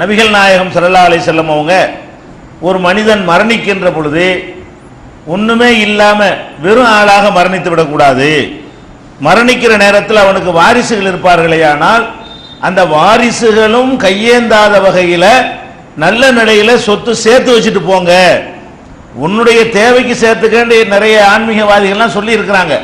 நபிகள் நாயகம் ஸல்லல்லாஹு அலி செல்லம் அவங்க ஒரு மனிதன் மரணிக்கின்ற பொழுது ஒன்றுமே இல்லாமல் வெறும் ஆளாக மரணித்து விடக்கூடாது. மரணிக்கிற நேரத்தில் அவனுக்கு வாரிசுகள் இருப்பார்களே ஆனால் அந்த வாரிசுகளும் கையேந்தாத வகையில் நல்ல நிலையில் சொத்து சேர்த்து வச்சுட்டு போங்க. உன்னுடைய தேவைக்கு சேர்த்துக்கண்டு நிறைய ஆன்மீகவாதிகள்லாம் சொல்லி இருக்கிறாங்க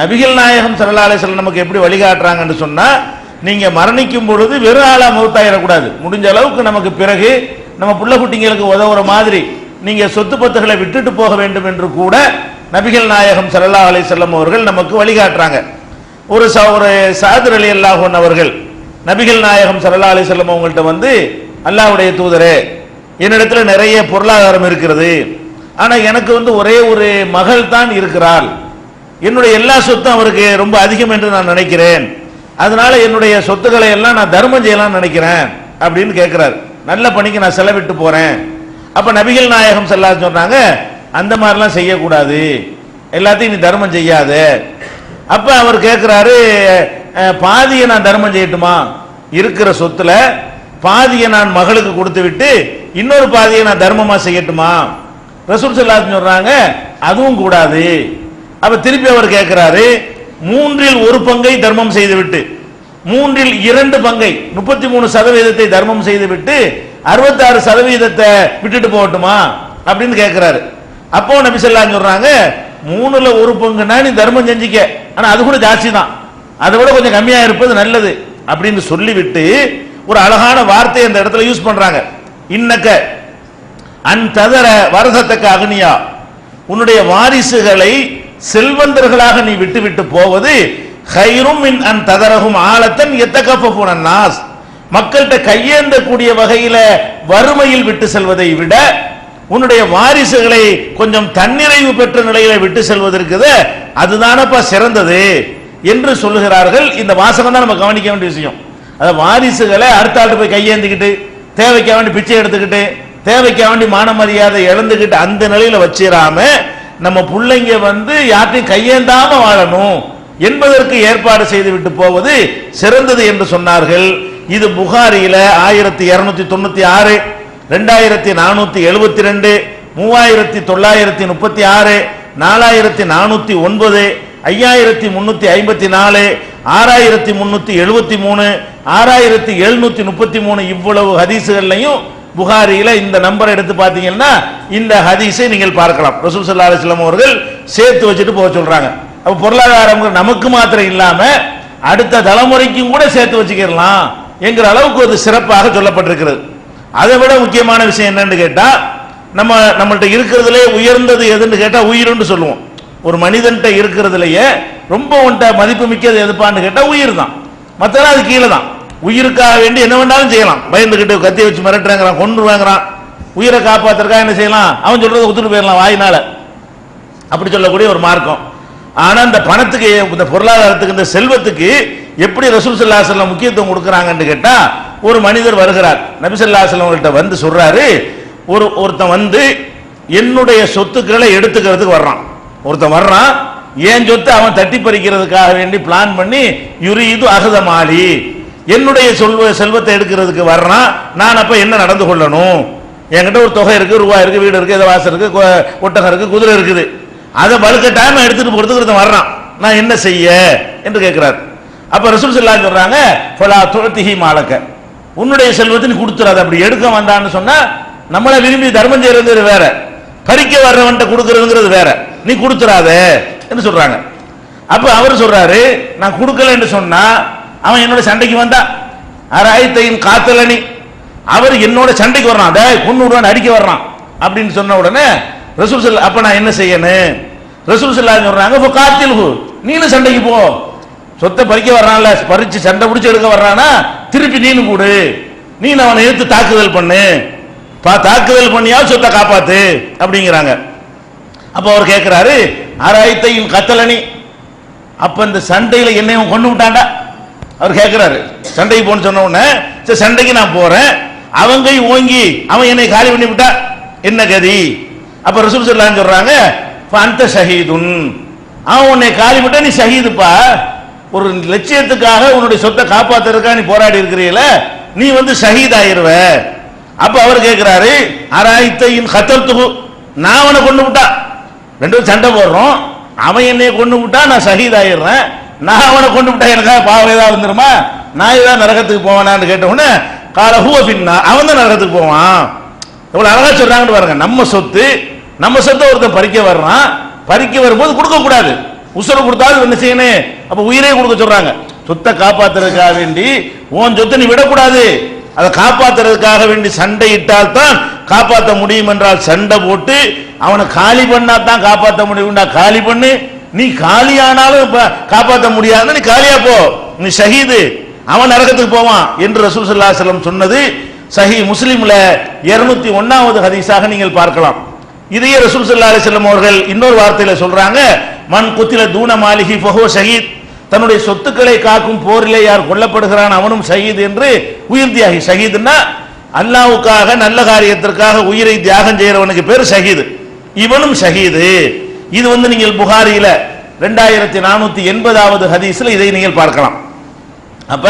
நபிகள் நாயகம் சரலாலை சொல்ல நமக்கு எப்படி வழிகாட்டுறாங்கன்னு சொன்னால் நீங்க மரணிக்கும் பொழுது வெறும் ஆளா மௌத்தாயிடக்கூடாது முடிஞ்ச அளவுக்கு நமக்கு பிறகு நம்ம புள்ள குட்டிங்களுக்கு உதவுற மாதிரி நீங்க சொத்து பத்துகளை விட்டுட்டு போக வேண்டும் என்று கூட நபிகள் நாயகம் சல்லா அலைஹி செல்லம் அவர்கள் நமக்கு வழிகாட்டுறாங்க. ஒரு ச- ஒரு சாதர் அலி அல்லாஹன் அவர்கள் நபிகள் நாயகம் சல்லா அலி செல்லம் அவங்கள்ட்ட வந்து அல்லாஹ்வுடைய தூதரே என்னிடத்துல நிறைய பொருளாதாரம் இருக்கிறது. ஆனா எனக்கு வந்து ஒரே ஒரு மகள் தான் இருக்கிறாள். என்னுடைய எல்லா சொத்தும் அவருக்கு ரொம்ப அதிகம் என்று நான் நினைக்கிறேன். அதனால என்னுடைய சொத்துக்களை எல்லாம் நான் தர்மம் செய்யலாம்னு நினைக்கிறேன் அப்படின்னு கேட்கிறார் நல்ல பணிக்கு நான் செலவிட்டு போறேன். அப்ப நபிகள் நாயகம் செல்லா சொன்னாங்க அந்த மாதிரிலாம் செய்யக்கூடாது. எல்லாத்தையும் நீ தர்மம் செய்யாத. அப்ப அவர் கேட்கிறாரு பாதியை நான் தர்மம் செய்யட்டுமா? இருக்கிற சொத்துல பாதியை நான் மகளுக்கு கொடுத்து விட்டு இன்னொரு பாதியை நான் தர்மமா செய்யட்டுமா? ரசூல் ஸல்லல்லாஹு சொல்றாங்க அதுவும் கூடாது. அப்ப திருப்பி அவர் கேட்கிறாரு மூன்றில் ஒரு பங்கை தர்மம் செய்துவிட்டு மூன்றில் இரண்டு பங்கை முப்பத்தி மூணு சதவீதத்தை தர்மம் செய்துவிட்டு அறுபத்தாறு சதவீதத்தை விட்டுட்டு போகட்டுமா? அப்படின்னு கேட்கிறாரு அப்போ நபி ஸல்லல்லாஹு சொல்றாங்க மூணுல ஒரு பங்குனா நீ தர்மம் செஞ்சுக்க. ஆனா அது கூட ஜாஸ்தி தான். அதை விட கொஞ்சம் கம்மியா இருப்பது நல்லது அப்படின்னு சொல்லிவிட்டு ஒரு அழகான வார்த்தையை அந்த இடத்துல யூஸ் பண்றாங்க. இன்னக்க அன் ததர வரதத்தக்க அக்னியா உன்னுடைய வாரிசுகளை செல்வந்தர்களாக நீ விட்டு விட்டு போவது ஹைரும் மின் அன் ததரகும் ஆழத்தன் எத்தகப்ப நாஸ் மக்கள்கிட்ட கையேந்தக்கூடிய வகையில வறுமையில் விட்டு செல்வதை விட உன்னுடைய வாரிசுகளை கொஞ்சம் தன்னிறைவு பெற்ற நிலையில விட்டு செல்வதற்கு அதுதானப்பா சிறந்தது என்று சொல்லுகிறார்கள். இந்த வாசகம் தான் நம்ம கவனிக்க வேண்டிய விஷயம். அது வாரிசுகளை அடுத்த ஆட்டு போய் கையேந்திக்கிட்டு தேவைக்காக வேண்டி பிச்சை எடுத்துக்கிட்டு தேவைக்காக வேண்டி மான மரியாதை இழந்துக்கிட்டு அந்த நிலையில வச்சிடாம நம்ம பிள்ளைங்க வந்து யார்ட்டையும் கையேந்தாம வாழணும் என்பதற்கு ஏற்பாடு செய்து விட்டு போவது சிறந்தது என்று சொன்னார்கள். இது புகாரியில ஆயிரத்தி இருநூத்தி தொண்ணூத்தி ஆறு ரெண்டாயிரத்தி நானூத்தி எழுபத்தி ரெண்டு மூவாயிரத்தி தொள்ளாயிரத்தி முப்பத்தி ஆறு நாலாயிரத்தி நானூத்தி ஒன்பது ஐயாயிரத்தி முன்னூத்தி ஐம்பத்தி நாலு ஆறாயிரத்தி முன்னூத்தி எழுபத்தி மூணு ஆறாயிரத்தி எழுநூத்தி முப்பத்தி மூணு இவ்வளவு ஹதீசுகள்லையும் புகாரியில இந்த நம்பர் எடுத்து பார்த்தீங்கன்னா இந்த ஹதீஸை நீங்கள் பார்க்கலாம். ரசூல் சல்லா அலிஸ்லாம் அவர்கள் சேர்த்து வச்சுட்டு போக சொல்றாங்க. அப்ப பொருளாதாரம் நமக்கு மாத்திரம் இல்லாம அடுத்த தலைமுறைக்கும் கூட சேர்த்து வச்சுக்கிடலாம் என்கிற அளவுக்கு ஒரு சிறப்பாக சொல்லப்பட்டிருக்கிறது. அதை விட முக்கியமான விஷயம் என்னன்னு கேட்டா நம்ம நம்மள்ட்ட இருக்கிறதுலே உயர்ந்தது எதுன்னு கேட்டா உயிருன்னு சொல்லுவோம். ஒரு மனிதன்கிட்ட இருக்கிறதுலயே ரொம்ப உன்ட்ட மதிப்பு மிக்கது எதுப்பான்னு கேட்டா உயிர் தான். மத்தெல்லாம் அது கீழே தான். உயிருக்காக வேண்டி என்ன வேண்டாலும் செய்யலாம். பயந்துகிட்டு கத்தி வச்சு மிரட்டுறாங்கிறான் கொண்டு வாங்குறான் உயிரை காப்பாத்துறக்கா என்ன செய்யலாம்? அவன் சொல்றதை ஒத்துட்டு போயிடலாம் வாயினால. அப்படி சொல்லக்கூடிய ஒரு மார்க்கம். ஆனா இந்த பணத்துக்கு இந்த பொருளாதாரத்துக்கு இந்த செல்வத்துக்கு எப்படி ரசூல் ஸல்லல்லாஹு முக்கியத்துவம் கொடுக்குறாங்கன்னு கேட்டா ஒரு மனிதர் வருகிறார். நபி உங்கள்கிட்ட வந்து சொல்றாரு ஒரு ஒருத்தன் வந்து என்னுடைய சொத்துக்களை எடுத்துக்கிறதுக்கு வர்றான். ஒருத்தன் வர்றான் என் சொத்தை அவன் தட்டி பறிக்கிறதுக்காக வேண்டி பிளான் பண்ணி இது அகதமாலி என்னுடைய சொல்வ செல்வத்தை எடுக்கிறதுக்கு வர்றான் நான் அப்போ என்ன நடந்து கொள்ளணும்? என்கிட்ட ஒரு தொகை இருக்குது ரூபாய் இருக்குது வீடு இருக்குது இதை வாசல் இருக்குது கொ- ஒட்டகம் இருக்குது குதிரை இருக்குது. அதை பழுக்க டைம் எடுத்துகிட்டு போகிறதுக்கு ஒருத்தன் வர்றான். நான் என்ன செய்ய? என்று கேட்குறாரு அப்போ ரசூல் ஸல்லல்லாஹு சொல்கிறாங்க ஃபலா துளத்திகி மாலக்க. உன்னுடைய செல்வத்தை நீ கொடுத்துறாத. அப்படி எடுக்க வந்தான்னு சொன்னால் நம்மளை விரும்பி தர்மம் செய்யறது வேற. பறிக்க வர்றவன்ட்ட கொடுக்குறதுங்கிறது வேற. நீ கொடுத்துறாத என்று சொல்கிறாங்க அப்போ அவர் சொல்கிறாரு நான் கொடுக்கலன்னு சொன்னால் அவன் என்னோட சண்டைக்கு வந்தா. அராயத்தையும் காத்தலனி. அவர் என்னோட சண்டைக்கு வர்றான். டேய் பொண்ணு அடிக்க வர்றான். அப்படின்னு சொன்ன உடனே ரசூல் ஸல் அப்ப நான் என்ன செய்யணும்? ரசூல் ஸல்லல்லாஹு சொல்றாங்க இப்போ காத்தில் நீனும் சண்டைக்கு போ. சொத்தை பறிக்க வர்றான்ல. பறிச்சு சண்டை பிடிச்சி எடுக்க வர்றானா? திருப்பி நீனு கூடு. நீ அவனை எடுத்து தாக்குதல் பண்ணு. பா தாக்குதல் பண்ணியா சொத்தை காப்பாத்து. அப்படிங்கிறாங்க. அப்ப அவர் கேட்கிறாரு ஆராயத்தையும் கத்தலனி. அப்ப இந்த சண்டையில என்னையும் கொண்டு விட்டாண்டா அவர் கேட்கிறாரு சண்டைக்கு போன்னு சொன்ன உடனே சரி சண்டைக்கு நான் போறேன். அவங்க ஓங்கி அவன் என்னை காலி பண்ணி விட்டா என்ன கதி? அப்ப ரசூல் சொல்லான்னு சொல்றாங்க அந்த ஷஹீதுன். அவன் உன்னை காலி விட்டா நீ ஷஹீதுப்பா. ஒரு லட்சியத்துக்காக உன்னுடைய சொத்தை காப்பாத்துறதுக்காக நீ போராடி இருக்கிறீல நீ வந்து ஷஹீத் ஆயிருவ அப்ப அவர் கேட்கிறாரு அராய்த்தையின் கத்தல் துகு நான் அவனை கொண்டு விட்டா. ரெண்டு பேரும் சண்டை போடுறோம். அவன் என்னைய கொண்டு விட்டா நான் ஷஹீத் ஆயிடுறேன் நான் அவனை கொண்டு விட்டேன் எனக்கா பாவம் ஏதாவது வந்துருமா? நான் ஏதாவது நரகத்துக்கு போவானான்னு கேட்ட உடனே கால ஹூவ பின்னா. அவன் தான் நரகத்துக்கு போவான். எவ்வளவு அழகா சொல்றாங்கன்னு பாருங்க. நம்ம சொத்து நம்ம சொத்தை ஒருத்தன் பறிக்க வர்றான். பறிக்க வரும்போது கொடுக்க கூடாது. கொடுத்தாலும் என்ன செய்யணும்? அப்ப உயிரே கொடுக்க சொல்றாங்க. சொத்தை காப்பாத்துறதுக்காக வேண்டி உன் சொத்தை நீ விடக்கூடாது. அதை காப்பாத்துறதுக்காக வேண்டி சண்டையிட்டால் தான் காப்பாற்ற முடியும் என்றால் சண்டை போட்டு அவனை காலி பண்ணா தான் காப்பாற்ற முடியும்டா. காலி பண்ணு. நீ காலியானாலும் காப்பாற்ற முடியாது நீ காலியா போ. நீ ஷஹீது. அவன் நரகத்துக்கு போவான் என்று ரசூல் செல்லம் சொன்னது சஹி முஸ்லீம்ல இருநூத்தி ஒன்னாவது ஹதீஸாக நீங்கள் பார்க்கலாம். இதையே ரசூல் சல்லா அலைஹி அவர்கள் இன்னொரு வார்த்தையில சொல்றாங்க. மண் குத்தில தூன மாலிஹி ஃபஹுவ ஷஹீத். தன்னுடைய சொத்துக்களை காக்கும் போரிலே யார் கொல்லப்படுகிறான் அவனும் ஷஹீத் என்று உயிர் தியாகி ஷஹீதுன்னா அல்லாவுக்காக நல்ல காரியத்திற்காக உயிரை தியாகம் செய்யறவனுக்கு பேர் ஷஹீது. இவனும் ஷஹீது. இது வந்து நீங்கள் புகாரியில ரெண்டாயிரத்தி நானூத்தி எண்பதாவது ஹதீஸ்ல இதை நீங்கள் பார்க்கலாம். அப்ப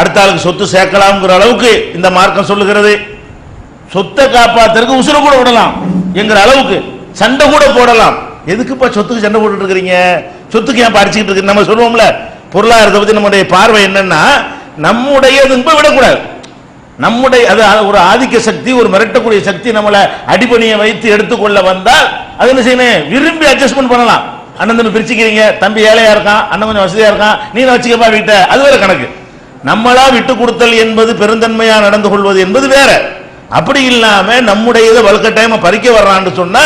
அடுத்த ஆளுக்கு சொத்து சேர்க்கலாம்ங்கிற அளவுக்கு இந்த மார்க்கம் சொல்லுகிறது. சொத்தை காப்பாத்துறதுக்கு உசுர கூட விடலாம் என்கிற அளவுக்கு சண்டை கூட போடலாம். எதுக்குப்பா சொத்துக்கு சண்டை போட்டுட்டு இருக்கிறீங்க சொத்துக்கு ஏன் படிச்சுக்கிட்டு இருக்கு நம்ம சொல்லுவோம்ல பொருளாதாரத்தை பத்தி நம்முடைய பார்வை என்னன்னா நம்முடைய விடக்கூடாது. நம்முடைய அது ஒரு ஆதிக்க சக்தி ஒரு மிரட்டக்கூடிய சக்தி நம்மளை அடிபணியை வைத்து எடுத்துக்கொள்ள வந்தால் அது என்ன செய்யணும்? விரும்பி அட்ஜஸ்ட்மெண்ட் பண்ணலாம். அண்ணன் தம்பி பிரிச்சுக்கிறீங்க தம்பி ஏழையா இருக்கான் அண்ணன் கொஞ்சம் வசதியா இருக்கான் நீ வச்சுக்கப்பா வீட்டை? அது வேற கணக்கு. நம்மளா விட்டு கொடுத்தல் என்பது பெருந்தன்மையா நடந்து கொள்வது என்பது வேற. அப்படி இல்லாம நம்முடைய இதை வலுக்கட்டாயமா பறிக்க வர்றான்னு சொன்னா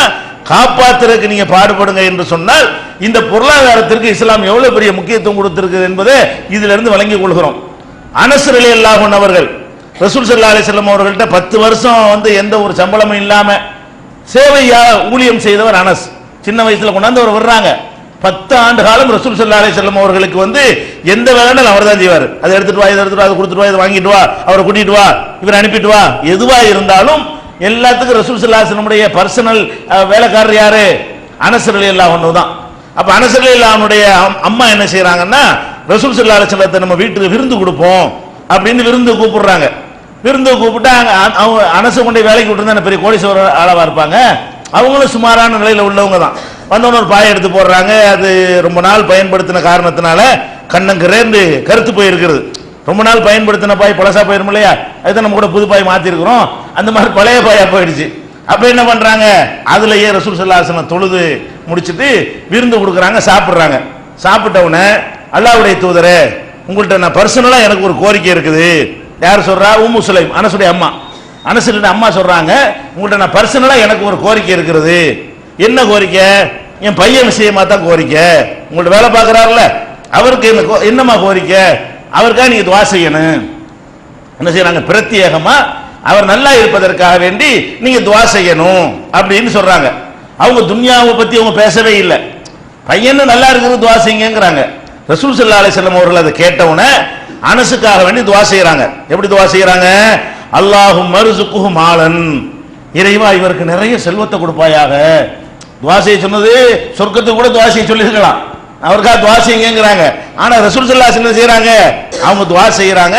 காப்பாத்துறதுக்கு நீங்க பாடுபடுங்க என்று சொன்னால் இந்த பொருளாதாரத்திற்கு இஸ்லாம் எவ்வளவு பெரிய முக்கியத்துவம் கொடுத்திருக்குது என்பதை இதுல இருந்து வழங்கிக் கொள்கிறோம் அனசர் அல்லாஹன் அவர்கள் ரசூல் சல்லா அலிஸ்லாம் அவர்கள்ட்ட பத்து வருஷம் வந்து எந்த ஒரு சம்பளமும் இல்லாம சேவையா ஊழியம் செய்தவர் அனஸ். சின்ன வயசுல கொண்டாந்து அவர் வர்றாங்க. பத்து ஆண்டு காலம் ரசூல் சல்லா அலிஸ்லாம் அவர்களுக்கு வந்து எந்த வேலைனாலும் அவர் தான் செய்வார். அதை எடுத்துட்டு வா இதை எடுத்துட்டு வா அதை கொடுத்துட்டு வா இதை வாங்கிட்டு வா அவரை கூட்டிட்டு வா இவர் அனுப்பிட்டு வா. எதுவா இருந்தாலும் எல்லாத்துக்கும் ரசூல் சல்லா நம்முடைய பர்சனல் வேலைக்காரர் யாரு? அனசர் அலி ஒன்று தான். அப்போ அனசர் அலி அம்- அம்மா என்ன செய்யறாங்கன்னா ரசூல் சல்லா செல்லத்தை நம்ம வீட்டுக்கு விருந்து கொடுப்போம். அப்படின்னு விருந்து கூப்பிடுறாங்க. விருந்து கூப்பிட்டு அ- அவங்க அனசு கொண்டு வேலைக்கு விட்டுருந்தா பெரிய கோடீஸ்வரர் ஆளவா இருப்பாங்க? அவங்களும் சுமாரான நிலையில் உள்ளவங்க தான். வந்தவன ஒரு பாயை எடுத்து போடுறாங்க. அது ரொம்ப நாள் பயன்படுத்தின காரணத்தினால கண்ணங்கிறேன்னு கருத்து போயிருக்கிறது. ரொம்ப நாள் பயன்படுத்தின பாய் பழசா போயிரும் இல்லையா? அதுதான் நம்ம கூட புது பாய் மாத்திருக்கிறோம். அந்த மாதிரி பழைய பாயா போயிடுச்சு. அப்ப என்ன பண்றாங்க? அதுலயே ரசூல் சல்லாசனம் தொழுது முடிச்சிட்டு விருந்து கொடுக்குறாங்க சாப்பிடுறாங்க. சாப்பிட்ட உடனே அல்லாஹ்வுடைய தூதரே உங்கள்கிட்ட நான் பர்சனலாக எனக்கு ஒரு கோரிக்கை இருக்குது. யார் சொல்கிறா உம்மு சுலைம் அனசுடைய அம்மா. அனசுடைய அம்மா சொல்கிறாங்க உங்கள்கிட்ட நான் பர்சனலாக எனக்கு ஒரு கோரிக்கை இருக்கிறது என்ன கோரிக்கை? என் பையன் விஷயமா தான் கோரிக்கை. உங்கள்ட்ட வேலை பார்க்குறாருல அவருக்கு என்ன கோ- என்னம்மா கோரிக்கை? அவருக்காக நீங்கள் துவா செய்யணும்? என்ன செய்யறாங்க? பிரத்யேகமாக அவர் நல்லா இருப்பதற்காக வேண்டி நீங்கள் துவா செய்யணும் அப்படின்னு சொல்கிறாங்க அவங்க துன்யாவை பற்றி அவங்க பேசவே இல்லை. பையன் நல்லா இருக்கிறது துவா செய்யுங்கிறாங்க ரசூல் ஸல்லல்லாஹு அலைஹி வஸல்லம் அவர்கள் அதை கேட்டவுடனே அனசுக்காக வேண்டி துவா செய்யறாங்க எப்படி துவா செய்யறாங்க அல்லாஹும் மருசுக்குஹு மாலன். இறைவா இவருக்கு நிறைய செல்வத்தை கொடுப்பாயாக. துவா செய்ய சொன்னது சொர்க்கத்துக்கு கூட துவா செய்ய சொல்லியிருக்கலாம். அவருக்கா துவா செய்யுங்கிறாங்க ஆனா ரசூல் ஸல்லல்லாஹு அலைஹி என்ன செய்யறாங்க அவங்க துவா செய்யறாங்க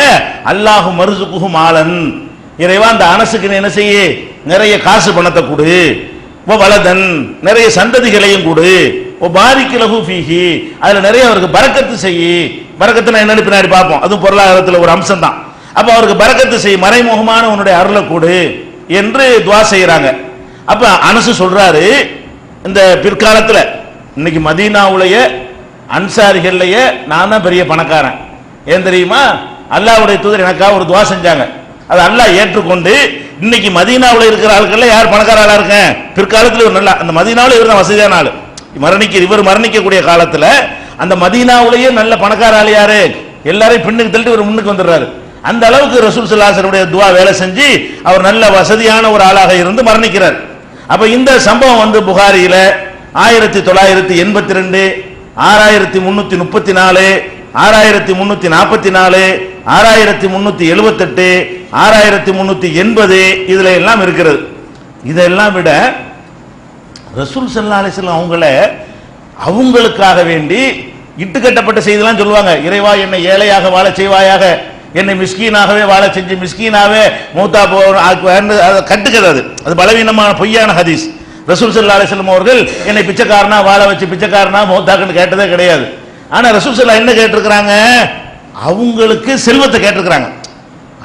அல்லாஹு மருசுக்குஹு மாலன். இறைவா அந்த அனசுக்கு என்ன செய்ய? நிறைய காசு பணத்தை கொடு. வலதன் நிறைய சந்ததிகளையும் கொடு. ஓ பாரிக்கு லஹு ஃபீஹி. அதில் நிறைய அவருக்கு பறக்கத்து செய்யி. பரக்கத்து என்னன்னு பின்னாடி பார்ப்போம். அதுவும் பொருளாதாரத்தில் ஒரு அம்சம் தான் அப்போ அவருக்கு பரக்கத்து செய் மறைமுகமான உன்னுடைய அருளை கொடு என்று துவா செய்கிறாங்க அப்போ அனசு சொல்கிறாரு இந்த பிற்காலத்தில் இன்னைக்கு மதீனாவுடைய அன்சாரிகள்லையே நான் தான் பெரிய பணக்காரன். ஏன் தெரியுமா? அல்லாவுடைய தூதர் எனக்காக ஒரு துவா செஞ்சாங்க. அதை அல்லாஹ் ஏற்றுக்கொண்டு இன்னைக்கு மதீனாவில் இருக்கிற ஆட்கள்ல யார் பணக்கார ஆளா இருக்கேன்? பிற்காலத்தில் ஒரு நல்ல அந்த மதீனாவில் இவர் தான் வசதியான ஆள். மரணிக்க இவர் மரணிக்கக்கூடிய காலத்தில் அந்த மதீனாவிலேயே நல்ல பணக்கார ஆள் யாரு? எல்லாரையும் பின்னுக்கு தள்ளிட்டு இவர் முன்னுக்கு வந்துடுறாரு. அந்த அளவுக்கு ரசூல் சல்லாசனுடைய துவா வேலை செஞ்சு அவர் நல்ல வசதியான ஒரு ஆளாக இருந்து மரணிக்கிறார். அப்ப இந்த சம்பவம் வந்து புகாரியில ஆயிரத்தி தொள்ளாயிரத்தி எண்பத்தி ரெண்டு ஆறாயிரத்தி முன்னூத்தி முப்பத்தி நாலு ஆறாயிரத்தி முன்னூத்தி நாற்பத்தி நாலு ஆறாயிரத்தி முன்னூத்தி எழுபத்தெட்டு ஆறாயிரத்தி முன்னூத்தி எண்பது இதுல எல்லாம் இருக்கிறது. இதெல்லாம் விட ரசூல் சல்லா அலிஸ்லாம் அவங்கள அவங்களுக்காக வேண்டி இட்டுக்கட்டப்பட்ட செய்திலாம் சொல்லுவாங்க. இறைவா என்னை ஏழையாக வாழ செய்வாயாக என்னை மிஸ்கீனாகவே வாழ செஞ்சு மிஸ்கீனாகவே மூத்தா போ கட்டுக்கிறது அது அது. பலவீனமான பொய்யான ஹதீஸ். ரசூல் சல்லா அலிஸ்லம் அவர்கள் என்னை பிச்சைக்காரனா வாழ வச்சு பிச்சைக்காரனா மூத்தாக்குன்னு கேட்டதே கிடையாது. ஆனா ரசூல் சல்லா என்ன கேட்டிருக்கிறாங்க? அவங்களுக்கு செல்வத்தை கேட்டிருக்கிறாங்க.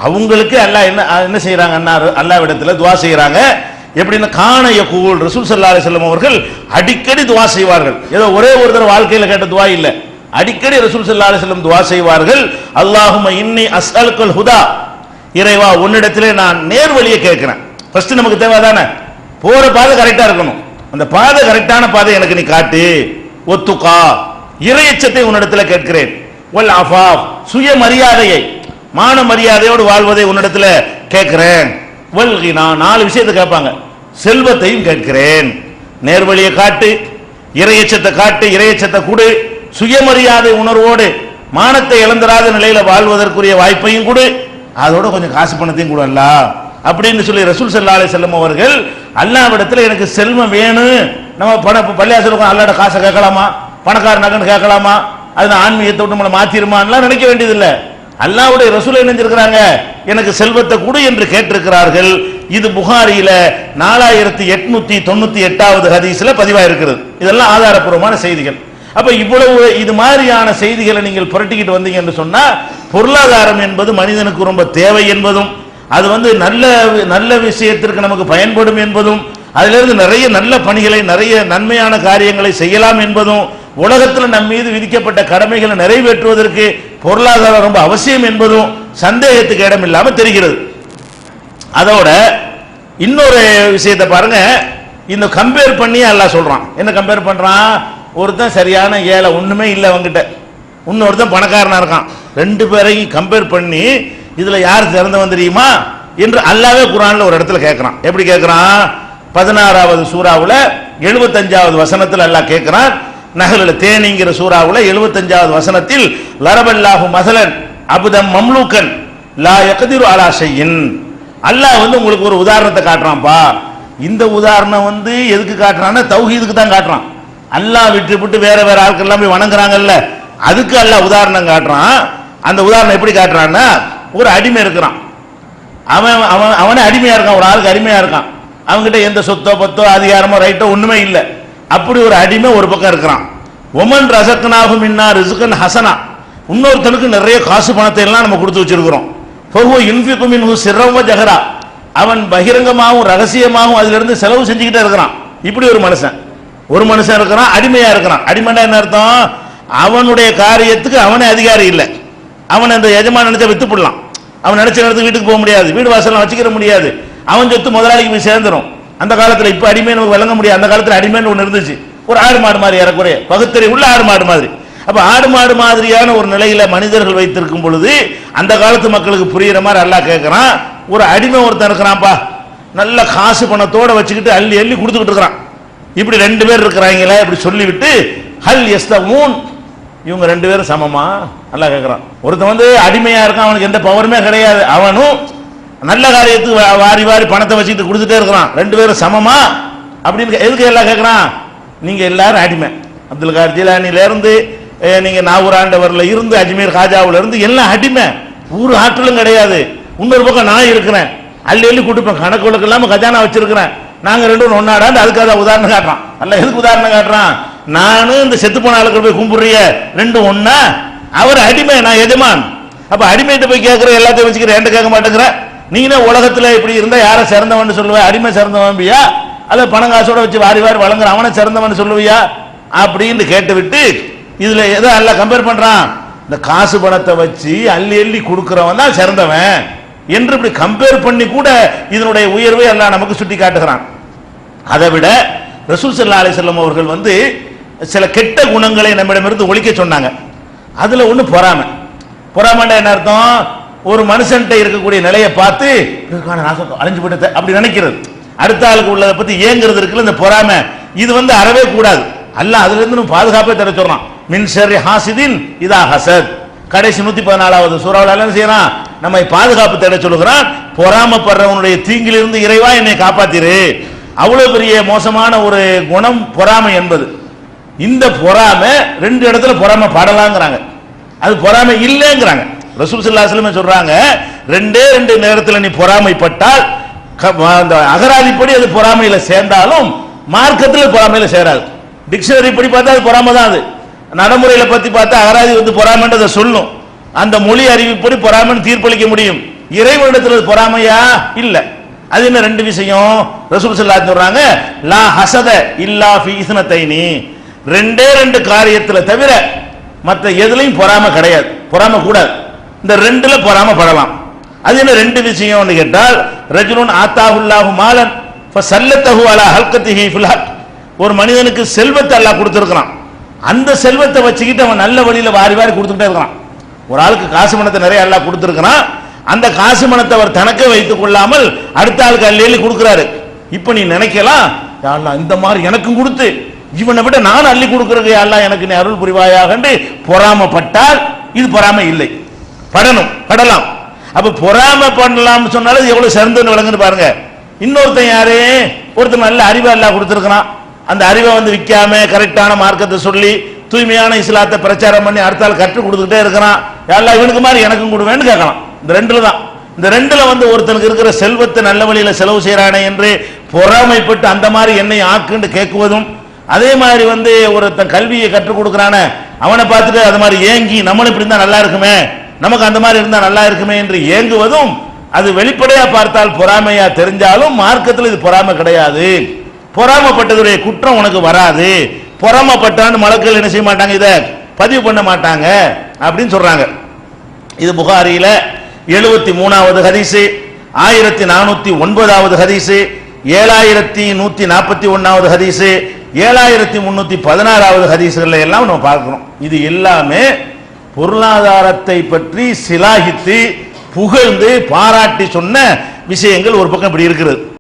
அவங்களுக்கு அல்லாஹ் என்ன என்ன செய்யறாங்கன்னா அல்லாவிடத்துல துவா செய்யறாங்க எப்படின்னா காணைய கூழ் ரசூல் சல்லா அலிஸ்லம் அவர்கள் அடிக்கடி துவா செய்வார்கள். ஏதோ ஒரே ஒரு வாழ்க்கையில் கேட்ட துவா இல்லை. அடிக்கடி ரசூல் சல்லா அலிஸ்லம் துவா செய்வார்கள். அல்லாஹும இன்னி அஸ்அலுக்கல் ஹுதா. இறைவா உன்னிடத்திலே நான் நேர் வழியை கேட்கிறேன். ஃபர்ஸ்ட் நமக்கு தேவை தானே போற பாதை கரெக்டா இருக்கணும். அந்த பாதை கரெக்டான பாதை எனக்கு நீ காட்டு. ஒத்துக்கா. இறையச்சத்தை உன்னிடத்தில் கேட்கிறேன். ஒல் அஃபாப் சுயமரியாதையை மான மரியாதையோடு வாழ்வதை உன்னிடத்தில் கேட்கிறேன். வல்கி நான் நாலு விஷயத்தை கேட்பாங்க. செல்வத்தையும் கேட்கிறேன். நேர்வழியை காட்டு இறையச்சத்தை காட்டு இறையச்சத்தை கொடு. சுயமரியாதை உணர்வோடு மானத்தை இழந்துராத நிலையில வாழ்வதற்குரிய வாய்ப்பையும் கொடு. அதோட கொஞ்சம் காசு பணத்தையும் கூட அல்ல. அப்படின்னு சொல்லி ரசூல் செல்லாலை செல்லும் அவர்கள் அல்லாவிடத்தில் எனக்கு செல்வம் வேணும். நம்ம பண பள்ளியாசலுக்கும் அல்லாட காசை கேட்கலாமா? பணக்கார நகன்னு கேட்கலாமா? அது ஆன்மீகத்தை விட்டு நம்மளை மாத்திருமான்லாம் நினைக்க வேண்டியதில்லை. அல்லாவுடைய ரசூலை நினைஞ்சிருக்கிறாங்க எனக்கு செல்வத்தை கொடு என்று கேட்டிருக்கிறார்கள். இது புகாரியில நாலாயிரத்தி எட்நூத்தி தொண்ணூத்தி எட்டாவது ஹதீஸ்ல பதிவாயிருக்கிறது. இதெல்லாம் ஆதாரப்பூர்வமான செய்திகள். அப்ப இவ்வளவு இது மாதிரியான செய்திகளை நீங்கள் புரட்டிக்கிட்டு வந்தீங்க என்று சொன்னா பொருளாதாரம் என்பது மனிதனுக்கு ரொம்ப தேவை என்பதும் அது வந்து நல்ல நல்ல விஷயத்திற்கு நமக்கு பயன்படும் என்பதும் அதிலிருந்து நிறைய நல்ல பணிகளை நிறைய நன்மையான காரியங்களை செய்யலாம் என்பதும் உலகத்தில் நம் மீது விதிக்கப்பட்ட கடமைகளை நிறைவேற்றுவதற்கு பொருளாதாரம் ரொம்ப அவசியம் என்பதும் சந்தேகத்துக்கு இடம் இல்லாமல் தெரிகிறது. அதோட இன்னொரு விஷயத்தை பாருங்க. இந்த கம்பேர் பண்ணி அல்லாஹ் சொல்றான். என்ன கம்பேர் பண்றான்? ஒருத்தன் சரியான ஏழை ஒண்ணுமே இல்லை அவங்கிட்ட இன்னொருத்தன் பணக்காரனா இருக்கான். ரெண்டு பேரையும் கம்பேர் பண்ணி இதுல யார் சிறந்தவன் தெரியுமா? என்று அல்லாவே குரான்ல ஒரு இடத்துல கேட்கிறான் எப்படி கேட்கிறான் பதினாறாவது சூறாவில் எழுபத்தஞ்சாவது வசனத்தில் அல்லாஹ் கேட்கிறான் நகலில் தேனிங்கிற சூறாவில் எழுபத்தஞ்சாவது வசனத்தில் லரபல்லாஹு மசலன் அபுதம் மம்லூக்கன் லா யக்திரு அலா ஷையின். அல்லாஹ் வந்து உங்களுக்கு ஒரு உதாரணத்தை காட்டுறான்ப்பா இந்த உதாரணம் வந்து எதுக்கு காட்டுறான்னா தௌஹீதுக்கு தான் காட்டுறான். அல்லாஹ் விட்டு விட்டு வேற வேற ஆட்கள் எல்லாம் போய் வணங்குறாங்கல்ல அதுக்கு அல்லாஹ் உதாரணம் காட்டுறான். அந்த உதாரணம் எப்படி காட்டுறான்னா ஒரு அடிமை இருக்கிறான். அவன் அவன் அவனே அடிமையா இருக்கான் ஒரு ஆளுக்கு அடிமையா இருக்கான். அவங்ககிட்ட எந்த சொத்தோ பத்தோ அதிகாரமோ ரைட்டோ ஒண்ணுமே இல்லை. அப்படி ஒரு அடிமை ஒரு பக்கம் இருக்கிறான். ஒமன் ரசக்கனாகும் இன்னா ரிசுக்கன் ஹசனா. இன்னொருத்தனுக்கு நிறைய காசு பணத்தை எல்லாம் நம்ம கொடுத்து வச்சிருக்கிறோம். ஃபஹுவ யுன்ஃபிகு மின்ஹு சிர்ரம் ஜஹரா. அவன் பகிரங்கமாகவும் ரகசியமாகவும் அதிலிருந்து செலவு செஞ்சுக்கிட்டே இருக்கிறான். இப்படி ஒரு மனுஷன். ஒரு மனுஷன் இருக்கிறான் அடிமையாக இருக்கிறான். அடிமைனா என்ன அர்த்தம்? அவனுடைய காரியத்துக்கு அவனே அதிகாரி இல்லை. அவன் அந்த எஜமான் நினைச்சா வித்து போடலாம் அவன் நினைச்ச நேரத்துக்கு வீட்டுக்கு போக முடியாது. வீடு வாசலாம் வச்சுக்கிற முடியாது. அவன் சொத்து முதலாளிக்கு போய் சேர்ந்துடும் அந்த காலத்தில் இப்ப அடிமை நமக்கு விளங்க முடியாது. அந்த காலத்தில் அடிமைன்னு ஒன்று இருந்துச்சு. ஒரு ஆடு மாடு மாதிரி ஏறக்குறைய. பகுத்தறி உள்ள ஆடு மாடு மாதிரி. அப்ப ஆடு மாடு மாதிரியான ஒரு நிலையில மனிதர்கள் வைத்திருக்கும் பொழுது அந்த காலத்து மக்களுக்கு புரியுற மாதிரி அல்லாஹ் கேட்குறான் ஒரு அடிமை ஒருத்தன் இருக்கிறான்ப்பா. நல்ல காசு பணத்தோட வச்சுக்கிட்டு அள்ளி அள்ளி கொடுத்துக்கிட்டு இருக்கிறான். இப்படி ரெண்டு பேர் இருக்கிறாங்களே இப்படி சொல்லிவிட்டு ஹல் எஸ்தமூன் இவங்க ரெண்டு பேரும் சமமா? நல்லா கேட்குறான் ஒருத்தன் வந்து அடிமையா இருக்கான் அவனுக்கு எந்த பவருமே கிடையாது. அவனும் நல்ல காரியத்துக்கு வாரி வாரி பணத்தை வச்சுக்கிட்டு கொடுத்துட்டே இருக்கிறான். ரெண்டு பேரும் சமமா? அப்படின்னு கே- எதுக்கு எல்லாம் கேட்கறான் நீங்க எல்லாரும் அடிமை. அப்துல் கார் ஜிலானில இருந்து அஹ், நீங்க நாகூராண்டவர்ல இருந்து அஜ்மீர் காஜாவில் இருந்து எல்லாம் அடிமை. ஒரு ஆற்றலும் கிடையாது. இன்னொரு பக்கம் நான் இருக்கிறேன். அள்ளி அள்ளி கொடுப்பேன் கணக்கு வழக்கு இல்லாமல் கஜானா வச்சிருக்கிறேன். நாங்கள் ரெண்டு பேரும் ஒன்னாடாண்டு அதுக்காக அதை உதாரணம் காட்டுறான். அல்ல எதுக்கு உதாரணம் காட்டுறான்? நானும் இந்த செத்து போன ஆளுக்கு போய் கும்பிடுறிய. ரெண்டும் ஒன்னா அவர் அடிமை நான் எஜமான். அப்ப அடிமையிட்ட போய் கேட்கிற எல்லாத்தையும் வச்சுக்கிறேன் என்கிட்ட கேட்க மாட்டேங்கிறேன் நீங்களே உலகத்தில் இப்படி இருந்தால் யாரை சிறந்தவன் சொல்லுவ? அடிமை சிறந்தவன்பியா அல்ல பணம் காசோட வச்சு வாரி வாரி வழங்குற அவனை சிறந்தவன் சொல்லுவியா? அப்படின்னு கேட்டுவிட்டு இதில் எதோ அல்ல கம்பேர் பண்ணுறான் இந்த காசு பணத்தை வச்சு அள்ளி அள்ளி கொடுக்குறவன் தான் சிறந்தவன். என்று இப்படி கம்பேர் பண்ணி கூட இதனுடைய உயர்வை எல்லாம் நமக்கு சுட்டி காட்டுகிறான். அதை விட ரசூல் சல்லா அலிசல்லம் அவர்கள் வந்து சில கெட்ட குணங்களை நம்மிடமிருந்து ஒழிக்க சொன்னாங்க. அதில் ஒன்று பொறாமை. பொறாமைன்னா என்ன அர்த்தம்? ஒரு மனுஷன்கிட்ட இருக்கக்கூடிய நிலையை பார்த்து இதுக்கான நாசம் அழிஞ்சு போட்டு அப்படி நினைக்கிறது. அடுத்த ஆளுக்கு உள்ளதை பத்தி ஏங்குறது இருக்குல்ல இந்த பொறாமை. இது வந்து அறவே கூடாது. அல்ல அதுல இருந்து நம்ம பாதுகாப்பே தர சொல்றான். மின்சரி ஹாசிதின் இதா ஹசத். கடைசி நூத்தி பதினாலாவது சூறாவில் என்ன செய்யறான்? நம்மை பாதுகாப்பு தேட சொல்லுகிறான். பொறாமப்படுறவனுடைய தீங்கிலிருந்து இறைவா என்னை காப்பாத்திரு. அவ்வளவு பெரிய மோசமான ஒரு குணம் பொறாமை என்பது. இந்த பொறாமை ரெண்டு இடத்துல பொறாமை படலாங்கிறாங்க. அது பொறாமை இல்லைங்கிறாங்க. ரசூல் ஸல்லல்லாஹு அலைஹி சொல்றாங்க ரெண்டே ரெண்டு நேரத்தில் நீ பொறாமைப்பட்டால் க- அந்த அகராதிப்படி அது பொறாமையில சேர்ந்தாலும் மார்க்கத்தில் பொறாமையில சேராது. டிக்ஷனரி படி பார்த்தா அது பொறாமை தான் அது. நடைமுறையில பத்தி பார்த்தா அகராதி வந்து பொறாமைன்றதை சொல்லும். அந்த மொழி அறிவிப்படி பொறாமைன்னு தீர்ப்பளிக்க முடியும். இறைவனிடத்தில் அது பொறாமையா? இல்ல. அது என்ன ரெண்டு விஷயம்? ரசூல் ஸல்லல்லாஹு சொல்றாங்க லா ஹசத இல்லா ஃபீ ரெண்டே ரெண்டு காரியத்தில் தவிர மற்ற எதுலையும் பொறாமை கிடையாது. பொறாமை கூடாது. இந்த ரெண்டுல பொறாம படலாம். அது என்ன ரெண்டு விஷயம்னு கேட்டால் ரஜுனுன் ஆத்தாஹுல்லாஹு மாலன் ஃபசல்லத்தஹு அலா ஹல்கத்திஹி ஃபில் ஹக். ஒரு மனிதனுக்கு செல்வத்தை அல்லாஹ் கொடுத்துருக்கிறான். அந்த செல்வத்தை வச்சுக்கிட்டு அவன் நல்ல வழியில் வாரி வாரி கொடுத்துக்கிட்டே இருக்கிறான் ஒரு ஆளுக்கு காசு பணத்தை நிறைய அல்லாஹ் கொடுத்துருக்கிறான். அந்த காசு பணத்தை அவர் தனக்கே வைத்துக் கொள்ளாமல் அடுத்த ஆளுக்கு அள்ளி கொடுக்குறாரு. இப்போ நீ நினைக்கலாம் யா இந்த மாதிரி எனக்கும் கொடுத்து. இவனை விட நான் அள்ளி கொடுக்குறது யா எனக்கு நீ அருள் புரிவாயாக பொறாமப்பட்டால் இது பொறாமை இல்லை. படணும் படலாம். அப்ப பொறாமை பண்ணலாம் சொன்னாலும் எவ்வளவு சிறந்துன்னு விளங்குன்னு பாருங்க. இன்னொருத்தன் யாரு? ஒருத்தர் நல்ல அறிவை எல்லாம் கொடுத்துருக்கிறான். அந்த அறிவை வந்து விற்காம கரெக்டான மார்க்கத்தை சொல்லி தூய்மையான இஸ்லாத்தை பிரச்சாரம் பண்ணி அடுத்தால் கற்றுக் கொடுத்துட்டே இருக்கிறான். எல்லாம் இவனுக்கு மாதிரி எனக்கும் கொடுவேன்னு கேட்கலாம். இந்த ரெண்டுல தான். இந்த ரெண்டுல வந்து ஒருத்தனுக்கு இருக்கிற செல்வத்தை நல்ல வழியில செலவு செய்யறானே என்று பொறாமைப்பட்டு அந்த மாதிரி என்னை ஆக்குன்னு கேட்குவதும் அதே மாதிரி வந்து ஒருத்தன் கல்வியை கற்றுக் கொடுக்கறானே அவனை பார்த்துட்டு அது மாதிரி ஏங்கி நம்மளும் இப்படி இருந்தா நல்லா இருக்குமே நமக்கு அந்த மாதிரி இருந்தா நல்லா இருக்குமே என்று ஏங்குவதும் அது வெளிப்படையா பார்த்தால் பொறாமையா தெரிஞ்சாலும் மார்க்கத்தில் இது பொறாமை கிடையாது. பொறாமைப்பட்டதுடைய குற்றம் உனக்கு வராது. பொறாமைப்பட்டான்னு மலக்கள் என்ன செய்ய மாட்டாங்க? இதை பதிவு பண்ண மாட்டாங்க அப்படின்னு சொல்றாங்க. இது புகாரியில எழுபத்தி மூணாவது ஹதீஸ் ஆயிரத்தி நானூத்தி ஒன்பதாவது ஹதீஸ் ஏழாயிரத்தி நூத்தி நாற்பத்தி ஒன்னாவது ஹதீஸ் ஏழாயிரத்தி முன்னூத்தி பதினாறாவது ஹதீஸ்கள் எல்லாம் நம்ம பார்க்கிறோம் இது எல்லாமே பொருளாதாரத்தை பற்றி சிலாகித்து புகழ்ந்து பாராட்டி சொன்ன விஷயங்கள் ஒரு பக்கம் இப்படி இருக்கிறது.